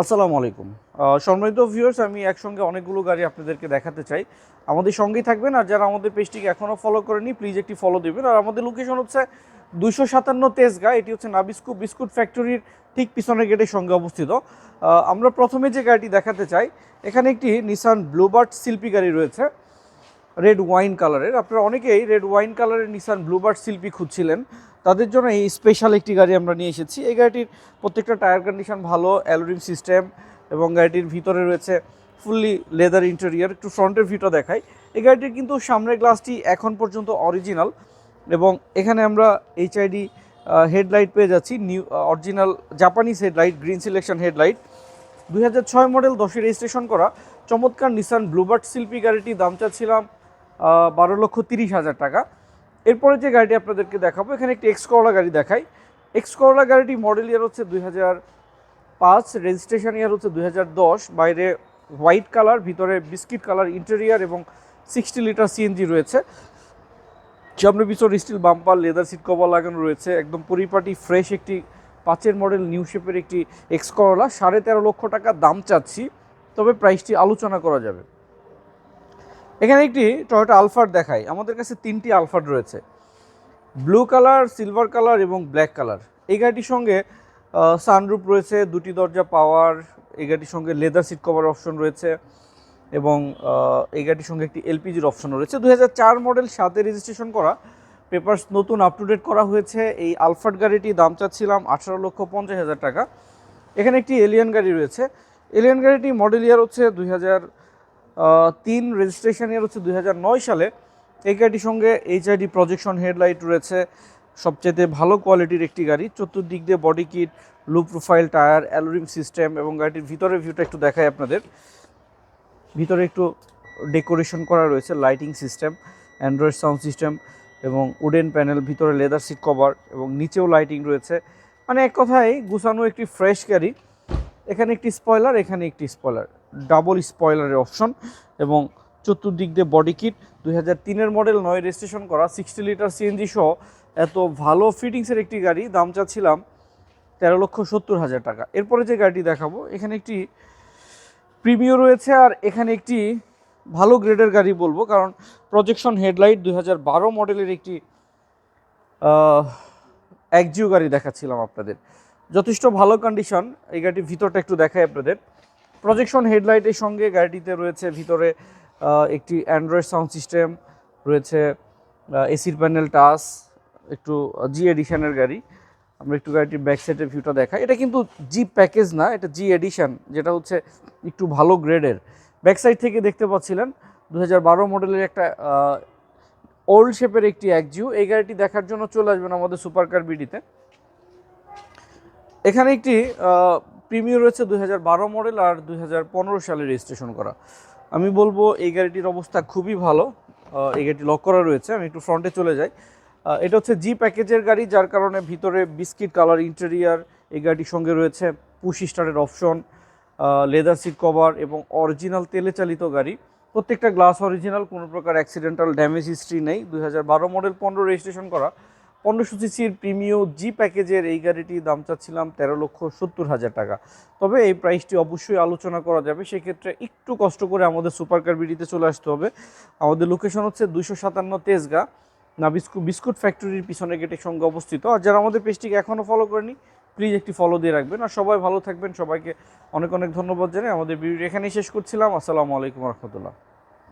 আসসালামু আলাইকুম। সম্মানিত ভিউয়ার্স আমি একসঙ্গে অনেকগুলো গাড়ি আপনাদেরকে দেখাতে চাই। আমাদের সঙ্গেই থাকবেন আর যারা আমাদের পেজটিকে এখনও ফলো করেনি প্লিজ একটি ফলো দেবেন। আর আমাদের লোকেশন হচ্ছে দুইশো সাতান্ন তেজগা, এটি হচ্ছে নাবিস্কু বিস্কুট ফ্যাক্টরির ঠিক পিছনের গেটের সঙ্গে অবস্থিত। আমরা প্রথমে যে গাড়িটি দেখাতে চাই, এখানে একটি নিসান ব্লুবার্ড শিল্পী গাড়ি রয়েছে রেড ওয়াইন কালারের আপনারা অনেকেই রেড ওয়াইন কালারের নিসান ব্লুবার্ড শিল্পী খুঁজছিলেন। তাদের জন্য এই স্পেশাল একটি গাড়ি আমরা নিয়ে এসেছি। এই গাড়িটির প্রত্যেকটা টায়ার কন্ডিশন ভালো অ্যালোরিম সিস্টেম এবং গাড়িটির ভিতরে রয়েছে ফুললি লেদার ইন্টেরিয়ার একটু ফ্রন্টের ভিউটা দেখাই। এই গাড়িটির কিন্তু সামনের গ্লাসটি এখন পর্যন্ত অরিজিনাল এবং এখানে আমরা এইচআইডি হেডলাইট পেয়ে যাচ্ছি new original Japanese headlight green selection headlight দুই হাজার ছয় মডেল দশে রেজিস্ট্রেশন করা, চমৎকার নিসান ব্লুবার্ড শিল্পী গাড়িটি দাম চাচ্ছিলাম বারো লক্ষ তিরিশ হাজার টাকা। এরপরে যে গাড়িটি আপনাদেরকে দেখাবো, এখানে একটি এক্স করলা গাড়ি দেখাই। এক্স করলা গাড়িটি মডেল ইয়ার হচ্ছে দুই হাজার পাঁচ রেজিস্ট্রেশন ইয়ার হচ্ছে দুই হাজার দশ। বাইরে হোয়াইট কালার ভিতরে বিস্কিট কালার ইন্টেরিয়ার এবং সিক্সটি লিটার সিএনজি রয়েছে। সামনে পিছন steel bumper leather seat cover লাগানো রয়েছে। একদম পরিপাটি ফ্রেশ একটি পাঁচের মডেল নিউ শেপের একটি এক্স করলা সাড়ে তেরো লক্ষ টাকা দাম চাচ্ছি, তবে প্রাইসটি আলোচনা করা যাবে। এখানে একটি টয়োটা আলফার দেখাই। আমাদের কাছে তিনটি আলফার রয়েছে। ব্লু কালার সিলভার কালার এবং ব্ল্যাক কালার এই গাড়িটির সঙ্গে সানরুপ রয়েছে, দুটি দরজা পাওয়ার এই গাড়িটির সঙ্গে লেদার সিট কভার অপশন রয়েছে এবং এই গাড়িটির সঙ্গে একটি এলপিজির অপশন রয়েছে। দুই হাজার চার মডেল সাথে রেজিস্ট্রেশন করা। পেপারস নতুন আপ টু ডেট করা হয়েছে। এই আলফার্ড গাড়িটি দাম চাচ্ছিলাম আঠারো লক্ষ পঞ্চাশ হাজার টাকা। এখানে একটি এলিয়ান গাড়ি রয়েছে। এলিয়ান গাড়িটি মডেল ইয়ার হচ্ছে দুই হাজার তিন রেজিস্ট্রেশন ইয়ার হচ্ছে দুই সালে। এই গাড়িটির সঙ্গে এইচআইডি প্রজেকশন হেডলাইট রয়েছে। সবচেয়ে ভালো কোয়ালিটির একটি গাড়ি। চতুর্দিক দিয়ে body kit low profile tyre alloy rim system এবং গাড়িটির ভিতরের ভিউটা একটু দেখায় আপনাদের। ভিতরে একটু ডেকোরেশন করা রয়েছে lighting system android sound system এবং উডেন প্যানেল ভিতরে লেদার সিট কভার এবং নিচেও লাইটিং রয়েছে। মানে এক কথায়, গুছানো একটি ফ্রেশ গাড়ি। এখানে একটি স্পয়লার এখানে একটি স্পয়লার ডাবল স্পয়লারের অপশন এবং চতুর্দিক দিয়ে বডি কিট। দুই হাজার তিনের মডেল নয় রেজিস্ট্রেশন করা, সিক্সটি লিটার সিএনজি সহ এত ভালো ফিটিংসের একটি গাড়ি, দাম চাচ্ছিলাম তেরো লক্ষ সত্তর হাজার টাকা। এরপরে যে গাড়িটি দেখাবো, এখানে একটি প্রিমিও রয়েছে আর এখানে একটি ভালো গ্রেডের গাড়ি বলব, কারণ প্রজেকশন হেডলাইট দুই হাজার বারো মডেলের একটি একজিও গাড়ি দেখাচ্ছিলাম আপনাদের। যথেষ্ট ভালো কন্ডিশন এই গাড়িটির ভিতরটা একটু দেখাই আপনাদের। প্রজেকশন হেডলাইটের সঙ্গে গাড়িটিতে রয়েছে ভিতরে একটি অ্যান্ড্রয়েড সাউন্ড সিস্টেম রয়েছে এসির প্যানেল টাচ একটু জি এডিশনের গাড়ি। আমরা একটু গাড়িটির ব্যাক সাইডের ভিউটা দেখাই। এটা কিন্তু জি প্যাকেজ না, এটা জি এডিশন যেটা হচ্ছে একটু ভালো গ্রেডের ব্যাক সাইড থেকে দেখতে পাচ্ছিলেন দু হাজার বারো মডেলের একটা ওল্ড শেপের একটি একজিও এই গাড়িটি দেখার জন্য চলে আসবেন আমাদের সুপার কার বিডিতে এখানে একটি প্রিমিয়ার রয়েছে দু হাজার বারো মডেল আর দুই হাজার পনেরো সালে রেজিস্ট্রেশন করা। আমি বলব এই গাড়িটির অবস্থা খুবই ভালো। এই গাড়িটি লক করা রয়েছে। আমি একটু ফ্রন্টে চলে যাই। এটা হচ্ছে জি প্যাকেজের গাড়ি, যার কারণে ভিতরে বিস্কিট কালার ইন্টেরিয়ার এই গাড়িটির সঙ্গে রয়েছে পুশ স্টারের অপশন লেদার সিট কভার এবং অরিজিনাল তেলে চালিত গাড়ি। প্রত্যেকটা গ্লাস অরিজিনাল কোনো প্রকার অ্যাক্সিডেন্টাল ড্যামেজ হিস্ট্রি নেই। দুই হাজার বারো মডেল পনেরো রেজিস্ট্রেশন করা। পনেরোশো সিসির প্রিমিয় জি প্যাকেজের এই গাড়িটির দাম চাচ্ছিলাম তেরো লক্ষ সত্তর হাজার টাকা। তবে এই প্রাইসটি অবশ্যই আলোচনা করা যাবে। সেক্ষেত্রে একটু কষ্ট করে আমাদের সুপার কার বিডিতে চলে আসতে হবে। আমাদের লোকেশন হচ্ছে দুইশো সাতান্ন তেজগা না বিস্কুট বিস্কুট ফ্যাক্টরির পিছনে গেটের সঙ্গে অবস্থিত। আর যারা আমাদের পেজটিকে এখনও ফলো করেনি প্লিজ একটি ফলো দিয়ে রাখবেন। আর সবাই ভালো থাকবেন। সবাইকে অনেক অনেক ধন্যবাদ জানাই। আমাদের ভিডিও এখানেই শেষ করছিলাম। আসসালামু আলাইকুম রহমতুল্লাহ।